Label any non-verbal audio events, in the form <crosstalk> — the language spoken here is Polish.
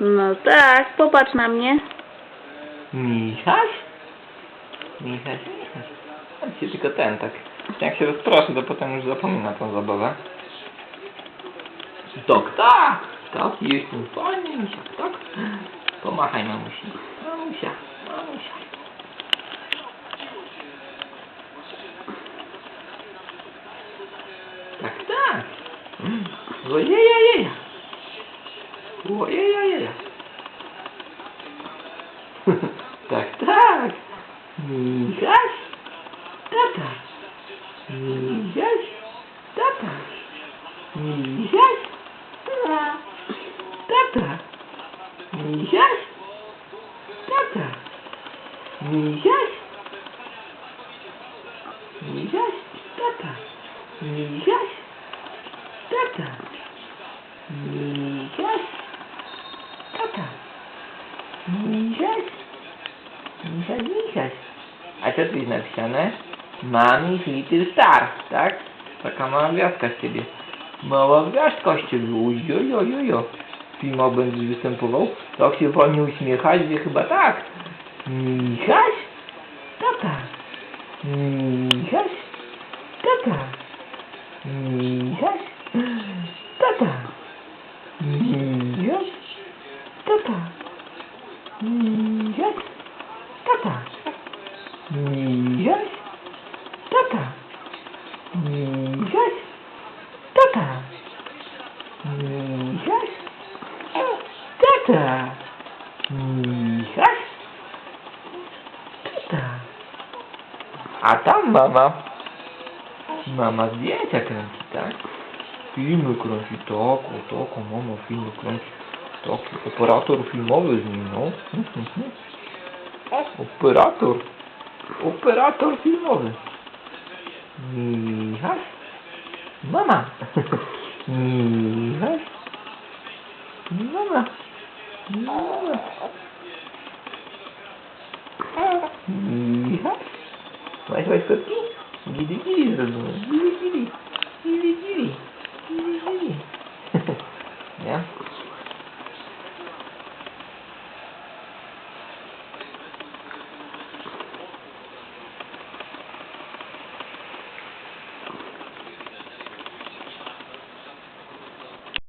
No tak, popatrz na mnie. Michaś? Michaś, Michaś. Dzisiaj tylko ten, tak. Jak się rozproszy, to potem już zapomina tą zabawę. Tak, tak! Tak, jestem fajny, misia, tak? Pomachaj mamusi. Mamusia, mamusia. Tak, tak! Ojejajeja! Ой-ой-ой. <laughs> Так, так. Мигаш. Та-та. Мигаш. Та-та. Мигаш. Та-та. Мигаш. Та-та. Мигаш. Мигаш. Та-та. Мигаш. Та-та. Мигаш. Michaś? Michaś, Michaś. A co tu jest napisane? Mami Little Star, tak? Taka mała gwiazdka z ciebie. Mała gwiazdka z ciebie, ojojojojo. Fima będziesz występował? Tak się wolnie uśmiechać, że chyba tak. Michaś? Tata. Michaś? Tata. Michaś? Tata. Michaś? Michaś? Tata. Michaś? Tata. Michaś? Tata. Michaś? Tata. Michaś? Tata. A tam mama. Mama zdjęcia kręci, tak? Filmy kręci, tak, o tak, o mama filmy kręci. To operator filmowy z nim, no. Operator. Operator filmowy. Michał? Mama. Michał? Mama. Mama. Michał? Weź, weź kotki? Gili, gili zrobiłem. Gili, gili. Gili, gili. Gili, gili.